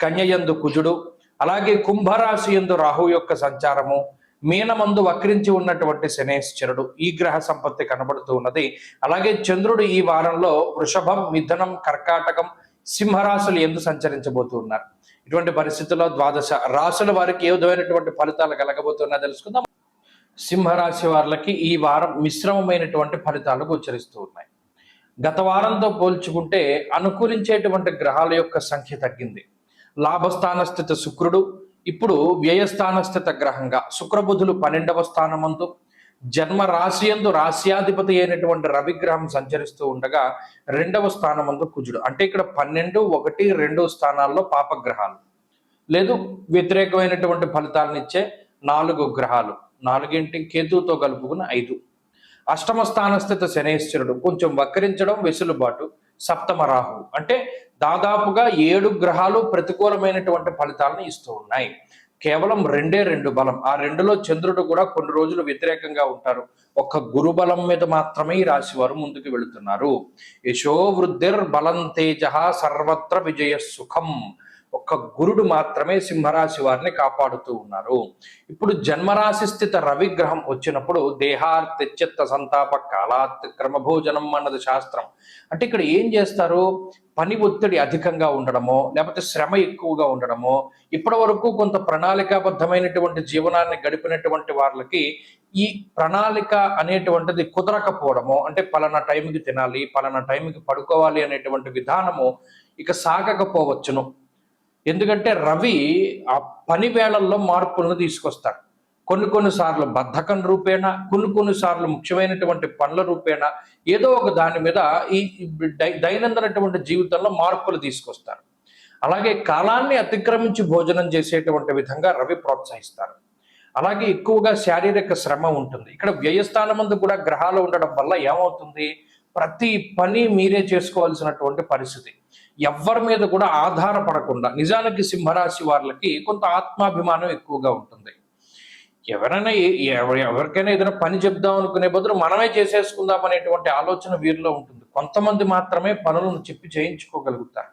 కన్యయందు కుజుడు అలాగే కుంభరాశి యందు రాహు యొక్క సంచారము మీనమందు వక్రించి ఉన్నటువంటి శనేశ్వరుడు ఈ గ్రహ సంపత్తి కనబడుతూ ఉన్నది. అలాగే చంద్రుడు ఈ వారంలో వృషభం మిథునం కర్కాటకం సింహరాశులు ఎందు సంచరించబోతూ ఉన్నారు. ఇటువంటి పరిస్థితుల్లో ద్వాదశ రాశుల వారికి ఏ విధమైనటువంటి ఫలితాలు కలగబోతున్నా తెలుసుకుందాం. సింహరాశి వారికి ఈ వారం మిశ్రమమైనటువంటి ఫలితాలు గోచరిస్తూ ఉన్నాయి. గత వారంతో పోల్చుకుంటే అనుకూలించేటువంటి గ్రహాల యొక్క సంఖ్య తగ్గింది. లాభస్థానస్థిత శుక్రుడు. ఇప్పుడు వ్యయస్థానస్థిత గ్రహంగా శుక్రబుధులు పన్నెండవ స్థానమందు. జన్మ రాశి యందు రాశ్యాధిపతి అయినటువంటి రవిగ్రహం సంచరిస్తూ ఉండగా రెండవ స్థానమందు కుజుడు. అంటే ఇక్కడ పన్నెండు ఒకటి రెండు స్థానాల్లో పాపగ్రహాలు. లేదు వ్యతిరేకమైనటువంటి ఫలితాలను ఇచ్చే నాలుగు గ్రహాలు. నాలుగింటి? కేతువుతో కలుపుకున్న ఐదు. అష్టమ స్థానస్థిత శనేశ్వరుడు. కొంచెం వక్రించడం వెసులుబాటు. సప్తమ రాహు. అంటే దాదాపుగా ఏడు గ్రహాలు ప్రతికూలమైనటువంటి ఫలితాలను ఇస్తూ ఉన్నాయి. కేవలం రెండే రెండు బలం. ఆ రెండులో చంద్రుడు కూడా కొన్ని రోజులు వ్యతిరేకంగా ఉంటారు. ఒక్క గురు బలం మీద మాత్రమే ఈ రాశి వారు ముందుకు వెళుతున్నారు. యశో వృద్ధిర్ బలం తేజ సర్వత్ర విజయ సుఖం. ఒక్క గురుడు మాత్రమే సింహరాశి వారిని కాపాడుతూ ఉన్నారు. ఇప్పుడు జన్మరాశి స్థిత రవిగ్రహం వచ్చినప్పుడు దేహార్తిత్త సంతాప కాలాత్ క్రమభోజనం అన్నది శాస్త్రం. అంటే ఇక్కడ ఏం చేస్తారు? పని ఒత్తిడి అధికంగా ఉండడమో లేకపోతే శ్రమ ఎక్కువగా ఉండడమో ఇప్పటి వరకు కొంత ప్రణాళికాబద్ధమైనటువంటి జీవనాన్ని గడిపినటువంటి వాళ్ళకి ఈ ప్రణాళిక అనేటువంటిది కుదరకపోవడము అంటే పలానా టైంకి తినాలి పలానా టైంకి పడుకోవాలి అనేటువంటి విధానము ఇక సాగకపోవచ్చును. ఎందుకంటే రవి ఆ పని వేళల్లో మార్పులను తీసుకొస్తాడు. కొన్ని కొన్ని సార్లు బద్ధకం రూపేణ కొన్ని కొన్ని సార్లు ముఖ్యమైనటువంటి పనుల రూపేణ ఏదో ఒక దాని మీద ఈ దైనందినటువంటి జీవితంలో మార్పులు తీసుకొస్తారు. అలాగే కాలాన్ని అతిక్రమించి భోజనం చేసేటువంటి విధంగా రవి ప్రోత్సహిస్తారు. అలాగే ఎక్కువగా శారీరక శ్రమ ఉంటుంది. ఇక్కడ వ్యయస్థానమందు కూడా గ్రహాలు ఉండడం వల్ల ఏమవుతుంది? ప్రతి పని మీరే చేసుకోవాల్సినటువంటి పరిస్థితి. ఎవరి మీద కూడా ఆధారపడకుండా నిజానికి సింహరాశి వాళ్ళకి కొంత ఆత్మాభిమానం ఎక్కువగా ఉంటుంది. ఎవరైనా ఎవరికైనా ఏదైనా పని చెప్దాం అనుకునే బదులు మనమే చేసేసుకుందాం అనేటువంటి ఆలోచన వీరిలో ఉంటుంది. కొంతమంది మాత్రమే పనులను చెప్పి చేయించుకోగలుగుతారు.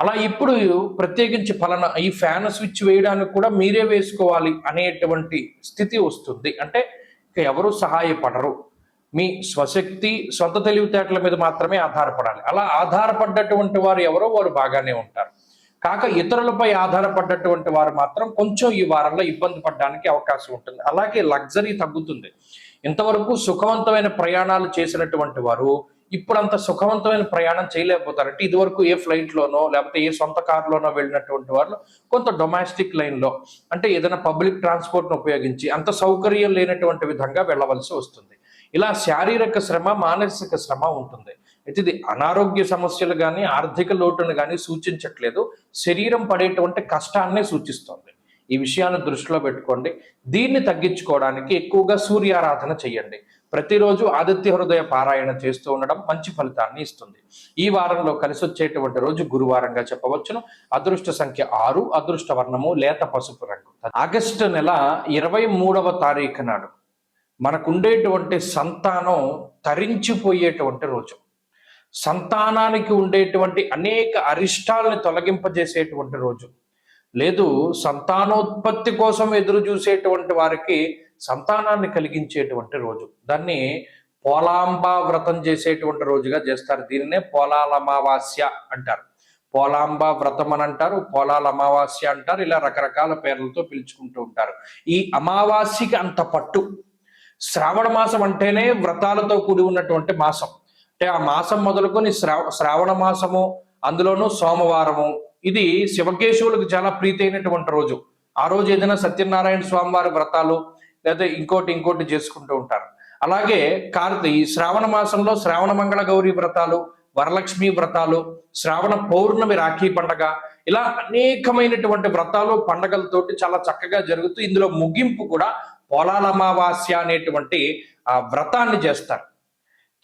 అలా ఇప్పుడు ప్రత్యేకించి ఫలన ఈ ఫ్యాన్ స్విచ్ వేయడానికి కూడా మీరే వేసుకోవాలి అనేటువంటి స్థితి వస్తుంది. అంటే ఇక ఎవరు సహాయపడరు. మీ స్వశక్తి సొంత తెలివితేటల మీద మాత్రమే ఆధారపడాలి. అలా ఆధారపడ్డటువంటి వారు ఎవరో వారు బాగానే ఉంటారు. కాక ఇతరులపై ఆధారపడ్డటువంటి వారు మాత్రం కొంచెం ఈ వారంలో ఇబ్బంది పడడానికి అవకాశం ఉంటుంది. అలాగే లగ్జరీ తగ్గుతుంది. ఇంతవరకు సుఖవంతమైన ప్రయాణాలు చేసినటువంటి వారు ఇప్పుడు అంత సుఖవంతమైన ప్రయాణం చేయలేకపోతారంటే ఇదివరకు ఏ ఫ్లైట్లోనో లేకపోతే ఏ సొంత కారులోనో వెళ్ళినటువంటి వాళ్ళు కొంత డొమెస్టిక్ లైన్లో అంటే ఏదైనా పబ్లిక్ ట్రాన్స్పోర్ట్ను ఉపయోగించి అంత సౌకర్యం లేనటువంటి విధంగా వెళ్ళవలసి వస్తుంది. ఇలా శారీరక శ్రమ మానసిక శ్రమ ఉంటుంది. అయితే ఇది అనారోగ్య సమస్యలు కానీ ఆర్థిక లోటును కానీ సూచించట్లేదు. శరీరం పడేటువంటి కష్టాన్నే సూచిస్తుంది. ఈ విషయాన్ని దృష్టిలో పెట్టుకోండి. దీన్ని తగ్గించుకోవడానికి ఎక్కువగా సూర్యారాధన చేయండి ప్రతిరోజు ఆదిత్య హృదయ పారాయణ చేస్తూ ఉండడం మంచి ఫలితాన్ని ఇస్తుంది. ఈ వారంలో కలిసి వచ్చేటువంటి రోజు గురువారంగా చెప్పవచ్చును. అదృష్ట సంఖ్య ఆరు అదృష్ట వర్ణము లేత పసుపు రంగు. ఆగస్టు నెల ఇరవై మూడవ తారీఖు నాడు మనకుండేటువంటి సంతానం తరించిపోయేటువంటి రోజు. సంతానానికి ఉండేటువంటి అనేక అరిష్టాలని తొలగింపజేసేటువంటి రోజు. లేదు సంతానోత్పత్తి కోసం ఎదురు చూసేటువంటి వారికి సంతానాన్ని కలిగించేటువంటి రోజు. దాన్ని పోలాంబ వ్రతం చేసేటువంటి రోజుగా చేస్తారు. దీనినే పోలాల అమావాస్య అంటారు. పోలాంబ వ్రతం అని అంటారు పోలాల అమావాస్య అంటారు ఇలా రకరకాల పేర్లతో పిలుచుకుంటూ ఉంటారు. ఈ అమావాస్యకి అంత పట్టు. శ్రావణ మాసం అంటేనే వ్రతాలతో కూడి ఉన్నటువంటి మాసం. అంటే ఆ మాసం మొదలుకొని శ్రావ శ్రావణ మాసము అందులోనూ సోమవారము. ఇది శివకేశవులకు చాలా ప్రీతి అయినటువంటి రోజు. ఆ రోజు ఏదైనా సత్యనారాయణ స్వామి వారి వ్రతాలు లేదా ఇంకోటి ఇంకోటి చేసుకుంటూ ఉంటారు. అలాగే కార్తీ ఈ శ్రావణ మాసంలో శ్రావణ మంగళ గౌరీ వ్రతాలు వరలక్ష్మి వ్రతాలు శ్రావణ పౌర్ణమి రాఖీ పండగ ఇలా అనేకమైనటువంటి వ్రతాలు పండగలతోటి చాలా చక్కగా జరుగుతూ ఇందులో ముగింపు కూడా పొలాల అమావాస్య అనేటువంటి ఆ వ్రతాన్ని చేస్తారు.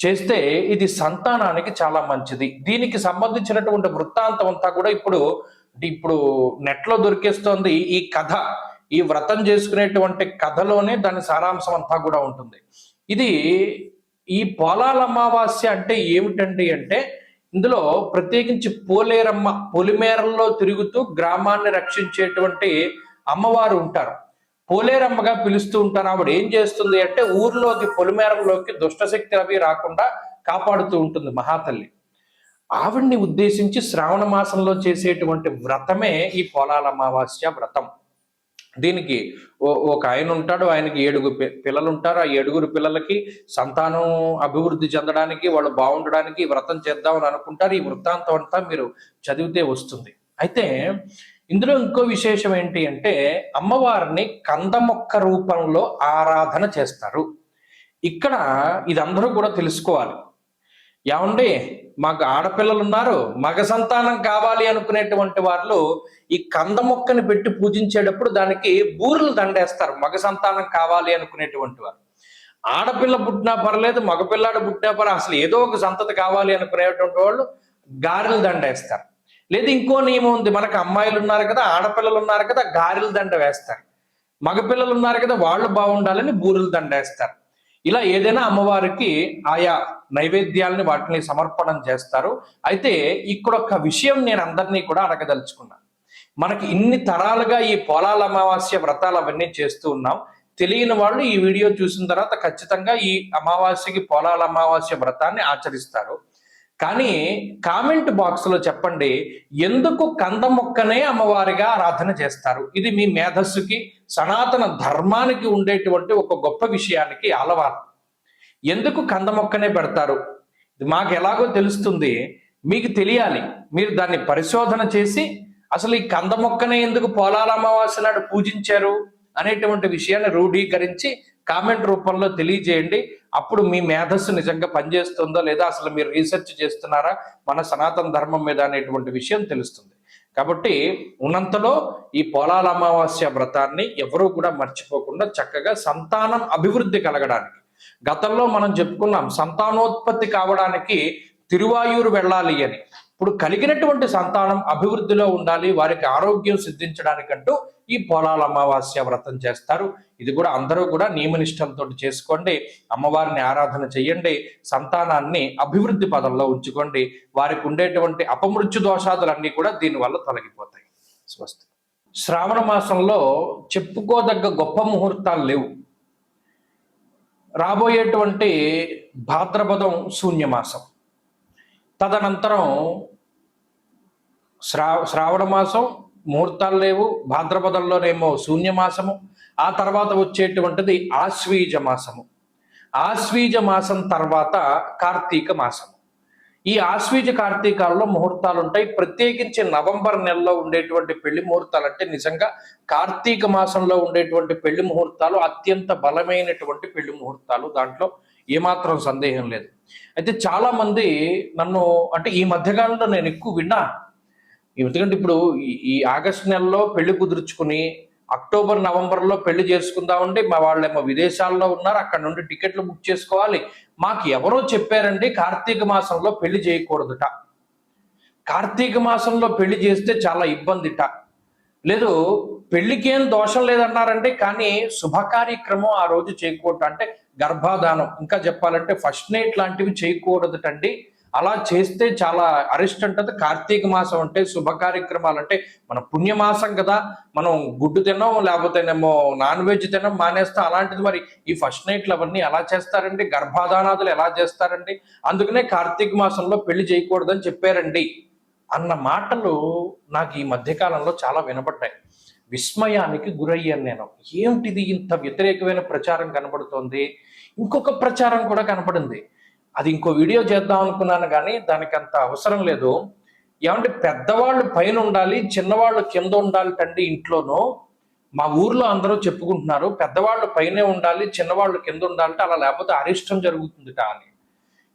చేస్తే ఇది సంతానానికి చాలా మంచిది. దీనికి సంబంధించినటువంటి వృత్తాంతం అంతా కూడా ఇప్పుడు ఇప్పుడు నెట్లో దొరికేస్తోంది ఈ కథ. ఈ వ్రతం చేసుకునేటువంటి కథలోనే దాని సారాంశం అంతా కూడా ఉంటుంది. ఇది ఈ పొలాల అమావాస్య అంటే ఏమిటండి అంటే ఇందులో ప్రత్యేకించి పోలేరమ్మ పొలిమేరల్లో తిరుగుతూ గ్రామాన్ని రక్షించేటువంటి అమ్మవారు ఉంటారు. పోలేరమ్మగా పిలుస్తూ ఉంటారు. ఆవిడ ఏం చేస్తుంది అంటే ఊర్లోకి పొలిమేరంలోకి దుష్టశక్తి అవి రాకుండా కాపాడుతూ ఉంటుంది మహాతల్లి. ఆవిడ్ని ఉద్దేశించి శ్రావణ మాసంలో చేసేటువంటి వ్రతమే ఈ పోలాల అమావాస్య వ్రతం. దీనికి ఒక ఆయన ఉంటాడు. ఆయనకి ఏడుగురు పిల్లలు ఉంటారు ఆ ఏడుగురు పిల్లలకి సంతానం అభివృద్ధి చెందడానికి వాళ్ళు బాగుండడానికి వ్రతం చేద్దామని అనుకుంటారు. ఈ వృత్తాంతం అంతా మీరు చదివితే వస్తుంది. అయితే ఇందులో ఇంకో విశేషం ఏంటి అంటే అమ్మవారిని కందమొక్క రూపంలో ఆరాధన చేస్తారు. ఇక్కడ ఇదందరూ కూడా తెలుసుకోవాలి. ఏమండి? మాకు ఆడపిల్లలు ఉన్నారు మగ సంతానం కావాలి అనుకునేటువంటి వాళ్ళు ఈ కంద మొక్కని పెట్టి పూజించేటప్పుడు దానికి బూరెలు దండేస్తారు మగ సంతానం కావాలి అనుకునేటువంటి వారు ఆడపిల్ల పుట్టినా పర్లేదు మగపిల్లాడు పుట్టినా పర్లేదు అసలు ఏదో ఒక సంతతి కావాలి అనుకునేటువంటి వాళ్ళు గారెలు దండేస్తారు. లేదు ఇంకో నియమం ఉంది. మనకు అమ్మాయిలు ఉన్నారు కదా ఆడపిల్లలు ఉన్నారు కదా గారెల దండ వేస్తారు. మగపిల్లలు ఉన్నారు కదా వాళ్ళు బాగుండాలని బూరెలు దండేస్తారు ఇలా ఏదైనా అమ్మవారికి ఆయా నైవేద్యాలని వాటిని సమర్పణం చేస్తారు. అయితే ఇక్కడ ఒక విషయం నేను అందరినీ కూడా అడగదలుచుకున్నా. మనకి ఇన్ని తరాలుగా ఈ పొలాల అమావాస్య వ్రతాలు అవన్నీ చేస్తూ ఉన్నాం. తెలియని వాళ్ళు ఈ వీడియో చూసిన తర్వాత ఖచ్చితంగా ఈ అమావాస్యకి పొలాల అమావాస్య వ్రతాన్ని ఆచరిస్తారు. కానీ కామెంట్ బాక్స్లో చెప్పండి ఎందుకు కంద మొక్కనే అమ్మవారిగా ఆరాధన చేస్తారు? ఇది మీ మేధస్సుకి సనాతన ధర్మానికి ఉండేటువంటి ఒక గొప్ప విషయానికి అలవాటు. ఎందుకు కంద మొక్కనే పెడతారు? ఇది మాకు ఎలాగో తెలుస్తుంది. మీకు తెలియాలి. మీరు దాన్ని పరిశోధన చేసి అసలు ఈ కంద మొక్కనే ఎందుకు పోలాల అమావాస్య నాడు పూజించారు? అనేటువంటి విషయాన్ని రూఢీకరించి కామెంట్ రూపంలో తెలియజేయండి. అప్పుడు మీ మేధస్సు నిజంగా పనిచేస్తుందో లేదా అసలు మీరు రీసెర్చ్ చేస్తున్నారా మన సనాతన ధర్మం మీద అనేటువంటి విషయం తెలుస్తుంది. కాబట్టి ఉన్నంతలో ఈ పోలాల అమావాస్య వ్రతాన్ని ఎవరూ కూడా మర్చిపోకుండా చక్కగా సంతానం అభివృద్ధి కలగడానికి గతంలో మనం చెప్పుకున్నాం సంతానోత్పత్తి కావడానికి తిరువాయూరు వెళ్ళాలి అని. ఇప్పుడు కలిగినటువంటి సంతానం అభివృద్ధిలో ఉండాలి వారికి ఆరోగ్యం సిద్ధించడానికంటూ ఈ పొలాల అమావాస్య వ్రతం చేస్తారు. ఇది కూడా అందరూ కూడా నియమనిష్టంతో చేసుకోండి. అమ్మవారిని ఆరాధన చేయండి. సంతానాన్ని అభివృద్ధి పదంలో ఉంచుకోండి. వారికి ఉండేటువంటి అపమృత్యు దోషాదులన్నీ కూడా దీనివల్ల తొలగిపోతాయి. స్వస్తి. శ్రావణ మాసంలో చెప్పుకోదగ్గ గొప్ప ముహూర్తాలు లేవు. రాబోయేటువంటి భాద్రపదం శూన్యమాసం తదనంతరం శ్రా శ్రావణ మాసం ముహూర్తాలు లేవు భాద్రపదంలోనేమో శూన్యమాసము ఆ తర్వాత వచ్చేటువంటిది ఆశ్వీజ మాసము. ఆశ్వీజ మాసం తర్వాత కార్తీక మాసము. ఈ ఆశ్వీజ కార్తీకాల్లో ముహూర్తాలు ఉంటాయి ప్రత్యేకించి నవంబర్ నెలలో ఉండేటువంటి పెళ్ళి ముహూర్తాలు అంటే నిజంగా కార్తీక మాసంలో ఉండేటువంటి పెళ్ళి ముహూర్తాలు అత్యంత బలమైనటువంటి పెళ్ళి ముహూర్తాలు. దాంట్లో ఏమాత్రం సందేహం లేదు. అయితే చాలా మంది నన్ను అంటే ఈ మధ్యకాలంలో నేను ఎక్కువ విన్నా. ఎందుకంటే ఇప్పుడు ఈ- ఆగస్ట్ నెలలో పెళ్ళి కుదుర్చుకుని అక్టోబర్ నవంబర్లో పెళ్ళి చేసుకుందామండి మా వాళ్ళేమో విదేశాల్లో ఉన్నారు అక్కడ నుండి టికెట్లు బుక్ చేసుకోవాలి. మాకు ఎవరో చెప్పారండి కార్తీక మాసంలో పెళ్ళి చేయకూడదుట. కార్తీక మాసంలో పెళ్ళి చేస్తే చాలా ఇబ్బందిట. లేదు పెళ్ళికి ఏం దోషం లేదన్నారండి కానీ శుభ కార్యక్రమం ఆ రోజు చేయకూడదు అంటే గర్భాధానం. ఇంకా చెప్పాలంటే ఫస్ట్ నైట్ లాంటివి చేయకూడదుటండి. అలా చేస్తే చాలా అరెస్ట్ అంటది కార్తీక మాసం అంటే శుభ కార్యక్రమాలు అంటే మన పుణ్యమాసం కదా మనం గుడ్డు తినం లేకపోతేనేమో నాన్ వెజ్ తినం మానేస్తాం అలాంటిది మరి ఈ ఫస్ట్ నైట్లు అవన్నీ ఎలా చేస్తారండి? గర్భాధానాదులు ఎలా చేస్తారండి? అందుకనే కార్తీక మాసంలో పెళ్ళి చేయకూడదని చెప్పారండి. అన్న మాటలు నాకు ఈ మధ్యకాలంలో చాలా వినపడ్డాయి. విస్మయానికి గురయ్యాను నేను. ఏమిటిది ఇంత వ్యతిరేకమైన ప్రచారం కనబడుతోంది? ఇంకొక ప్రచారం కూడా కనపడింది అది ఇంకో వీడియో చేద్దాం అనుకున్నాను కానీ దానికి అంత అవసరం లేదు. ఏమంటే పెద్దవాళ్ళు పైన ఉండాలి చిన్నవాళ్ళు కింద ఉండాలి తండ్రి ఇంట్లోనూ. మా ఊర్లో అందరూ చెప్పుకుంటున్నారు పెద్దవాళ్ళు పైనే ఉండాలి చిన్నవాళ్ళు కింద ఉండాలంటే అలా లేకపోతే అరిష్టం జరుగుతుందిట అని.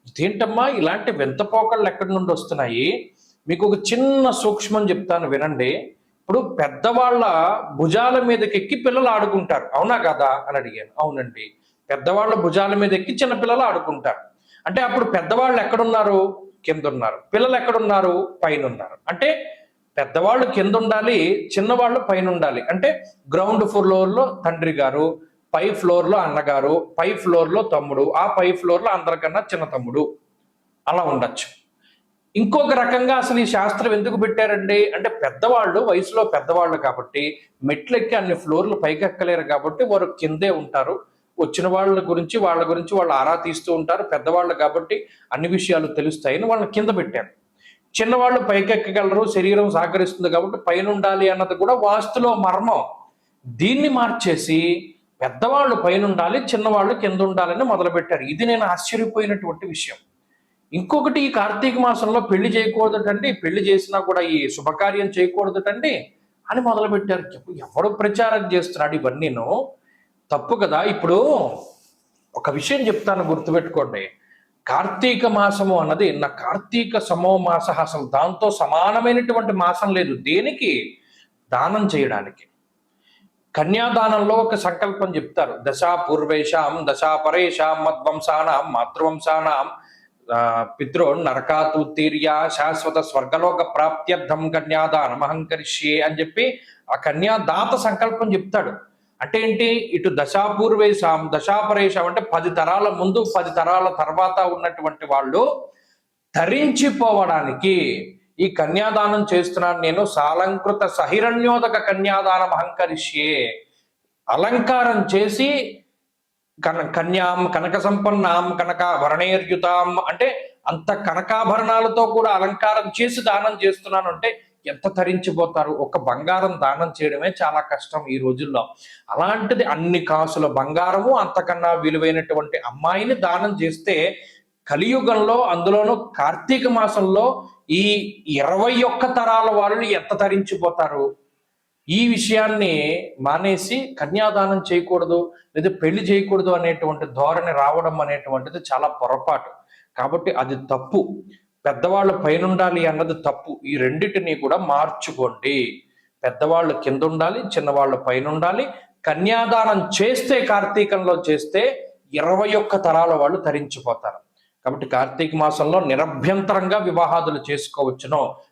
ఇదేంటమ్మా? ఇలాంటి వింతపోకళ్ళు ఎక్కడి నుండి వస్తున్నాయి? మీకు ఒక చిన్న సూక్ష్మం చెప్తాను వినండి. ఇప్పుడు పెద్దవాళ్ళ భుజాల మీదకి ఎక్కి పిల్లలు ఆడుకుంటారు. అవునా కదా? అని అడిగాను. అవునండి. పెద్దవాళ్ళ భుజాల మీద ఎక్కి చిన్న పిల్లలు ఆడుకుంటారు. అంటే అప్పుడు పెద్దవాళ్ళు ఎక్కడున్నారు? కింద ఉన్నారు పిల్లలు ఎక్కడున్నారు? పైన ఉన్నారు అంటే పెద్దవాళ్ళు కింద ఉండాలి చిన్నవాళ్ళు పైన ఉండాలి అంటే గ్రౌండ్ ఫ్లోర్లో తండ్రి గారు పై ఫ్లోర్లో అన్నగారు పై ఫ్లోర్లో తమ్ముడు ఆ పై ఫ్లోర్లో అందరికన్నా చిన్న తమ్ముడు. అలా ఉండొచ్చు. ఇంకొక రకంగా అసలు ఈ శాస్త్రం ఎందుకు పెట్టారండి? అంటే పెద్దవాళ్ళు వయసులో పెద్దవాళ్ళు కాబట్టి మెట్లెక్కి అన్ని ఫ్లోర్లు పైకెక్కలేరు కాబట్టి వారు కిందే ఉంటారు. వచ్చిన వాళ్ళ గురించి వాళ్ళ గురించి వాళ్ళు ఆరా తీస్తూ ఉంటారు. పెద్దవాళ్ళు కాబట్టి అన్ని విషయాలు తెలుస్తాయని వాళ్ళని కింద పెట్టారు. చిన్నవాళ్ళు పైకెక్కగలరు శరీరం సహకరిస్తుంది కాబట్టి పైన ఉండాలి అన్నది కూడా వాస్తులో మర్మం. దీన్ని మార్చేసి పెద్దవాళ్ళు పైన ఉండాలి చిన్నవాళ్ళు కింద ఉండాలని మొదలుపెట్టారు. ఇది నేను ఆశ్చర్యపోయినటువంటి విషయం. ఇంకొకటి ఈ కార్తీక మాసంలో పెళ్ళి చేయకూడదటండి పెళ్ళి చేసినా కూడా ఈ శుభకార్యం చేయకూడదటండి అని మొదలుపెట్టారు. చెప్పు ఎవడు ప్రచారం చేస్తున్నాడు ఇవన్నీను? తప్పు కదా ఇప్పుడు ఒక విషయం చెప్తాను గుర్తుపెట్టుకోండి. కార్తీక మాసము అన్నది నా కార్తీక సమో మాస అసలు దాంతో సమానమైనటువంటి మాసం లేదు. దేనికి? దానం చేయడానికి. కన్యాదానంలో ఒక సంకల్పం చెప్తారు. దశా పూర్వేషాం దశా పరేషాం మద్వంశానాం మాతృవంశానాం ఆ, నరకాతు నరకాతుత్తీర్య శాశ్వత స్వర్గలోక ప్రాప్త్యర్థం కన్యాదానం అహంకరిష్యే అని చెప్పి ఆ కన్యాదాత సంకల్పం చెప్తాడు. అంటే ఏంటి? ఇటు దశాపూర్వేశాం దశాపరేషాం అంటే పది తరాల ముందు పది తరాల తర్వాత ఉన్నటువంటి వాళ్ళు ధరించిపోవడానికి ఈ కన్యాదానం చేస్తున్నాను నేను సాలంకృత సహిరణ్యోదక కన్యాదానం అహంకరిష్యే. అలంకారం చేసి కన కన్యాం కనక సంపన్నాం కనక వరణేర్యుతాం అంటే అంత కనకాభరణాలతో కూడా అలంకారం చేసి దానం చేస్తున్నాను అంటే ఎంత తరించిపోతారు? ఒక బంగారం దానం చేయడమే చాలా కష్టం ఈ రోజుల్లో. అలాంటిది అన్ని కాసుల బంగారము అంతకన్నా విలువైనటువంటి అమ్మాయిని దానం చేస్తే కలియుగంలో అందులోనూ కార్తీక మాసంలో ఈ ఇరవై ఒక్క తరాల వాళ్ళు ఎంత తరించిపోతారు? ఈ విషయాన్ని మానేసి కన్యాదానం చేయకూడదు లేదా పెళ్ళి చేయకూడదు అనేటువంటి ధోరణి రావడం అనేటువంటిది చాలా పొరపాటు. కాబట్టి అది తప్పు. పెద్దవాళ్ళు పైన ఉండాలి అన్నది తప్పు. ఈ రెండింటినీ కూడా మార్చుకోండి. పెద్దవాళ్ళు కింద ఉండాలి చిన్నవాళ్ళు పైన ఉండాలి కన్యాదానం చేస్తే కార్తీకంలో చేస్తే ఇరవై ఒక్క తరాల వాళ్ళు తరించిపోతారు. కాబట్టి కార్తీక మాసంలో నిరభ్యంతరంగా వివాహాదులు చేసుకోవచ్చును.